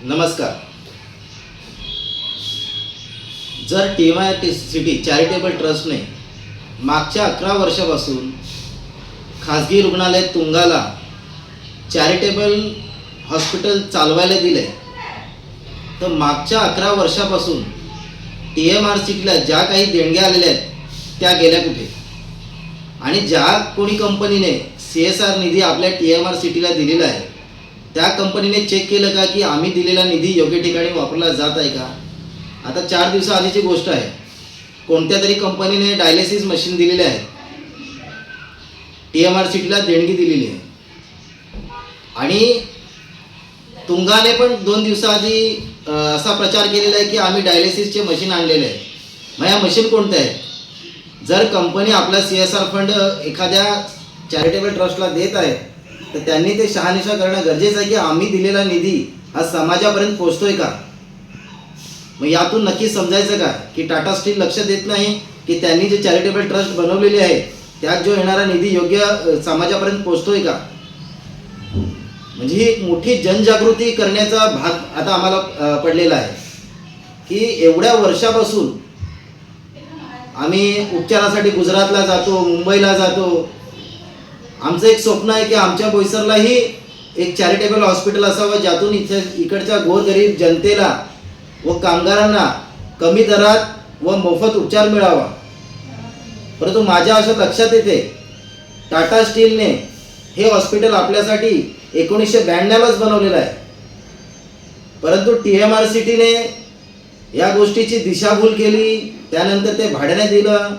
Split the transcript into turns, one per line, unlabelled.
नमस्कार. जर T M I T city charitable ट्रस्टने मागच्या अकरा वर्षापासून खाजगी रुग्णालय तुंगाला चॅरिटेबल हॉस्पिटल चालवायला दिले तर मागच्या अकरा वर्षापासून टी एम आर सिटीला ज्या काही देणग्या आलेल्या आहेत त्या गेल्या कुठे? आणि ज्या कोणी कंपनीने सी एस आर निधी आपल्या टी एम आर सिटीला दिलेला आहे त्या कंपनीने चेक केलं का की आम्ही दिलेला निधी योग्य ठिकाणी वापरला जात आहे का? आता चार दिवसाआधीची गोष्ट आहे. कोणत्या तरी कंपनीने डायलिसिस मशीन दिलेले आहे. टी एम आर सीटीला देणगी दिलेली आहे. आणि तुंगाने पण दोन दिवसाआधी असा प्रचार केलेला आहे की आम्ही डायलिसिसचे मशीन आणलेले आहे. मग या मशीन कोणत्या आहेत? जर कंपनी आपला सी एस आर फंड एखाद्या चॅरिटेबल ट्रस्टला देत आहे तर त्यांनी ते शहानिशा करणं गरजेचं आहे की आम्ही दिलेला निधी हा समाजापर्यंत पोचतोय का? मग यातून नक्की समजायचं का? की टाटा स्टील लक्ष देत नाही की त्यांनी जे चॅरिटेबल ट्रस्ट बनवलेले आहे त्यात जो येणारा निधी योग्य समाजापर्यंत पोचतोय का? म्हणजे ही एक मोठी जनजागृती करण्याचा भाग आता आम्हाला पडलेला आहे. की एवढ्या वर्षापासून आम्ही उपचारासाठी गुजरातला जातो मुंबईला जातो आमचं एक स्वप्न आहे की आमच्या बोईसरलाही एक चॅरिटेबल हॉस्पिटल असावं ज्यातून इथे इकडच्या गोरगरीब जनतेला व कामगारांना कमी दरात व मोफत उपचार मिळावा. परंतु माझ्या असं लक्षात येते टाटा स्टीलने हे हॉस्पिटल आपल्यासाठी एकोणीसशे ब्याण्णवलाच बनवलेलं आहे. परंतु टी एम आर सिटीने या गोष्टीची दिशाभूल केली त्यानंतर ते भाड्याने दिलं